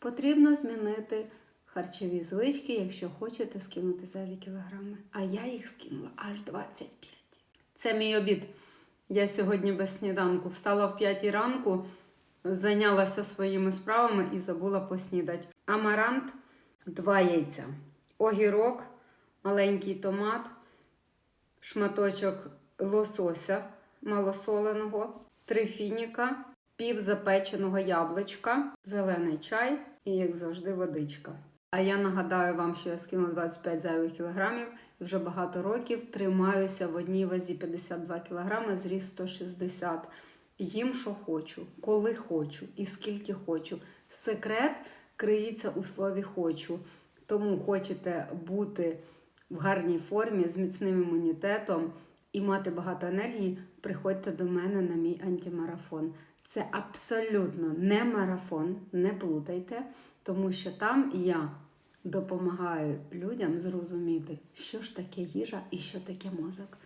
потрібно змінити харчові звички, якщо хочете скинути зайві кілограми. А я їх скинула аж 25. Це мій обід. Я сьогодні без сніданку встала в 5 ранку, зайнялася своїми справами і забула поснідати. Амарант, два яйця, огірок, маленький томат, шматочок лосося малосоленого, три фініка, пів запеченого яблучка, зелений чай і, як завжди, водичка. А я нагадаю вам, що я скинула 25 зайвих кілограмів і вже багато років тримаюся в одній вазі 52 кілограми, зріс 160. Їм, що хочу, коли хочу і скільки хочу. Секрет криється у слові хочу. Тому хочете бути в гарній формі з міцним імунітетом і мати багато енергії, приходьте до мене на мій антимарафон. Це абсолютно не марафон, не плутайте, тому що там я допомагаю людям зрозуміти, що ж таке їжа і що таке мозок.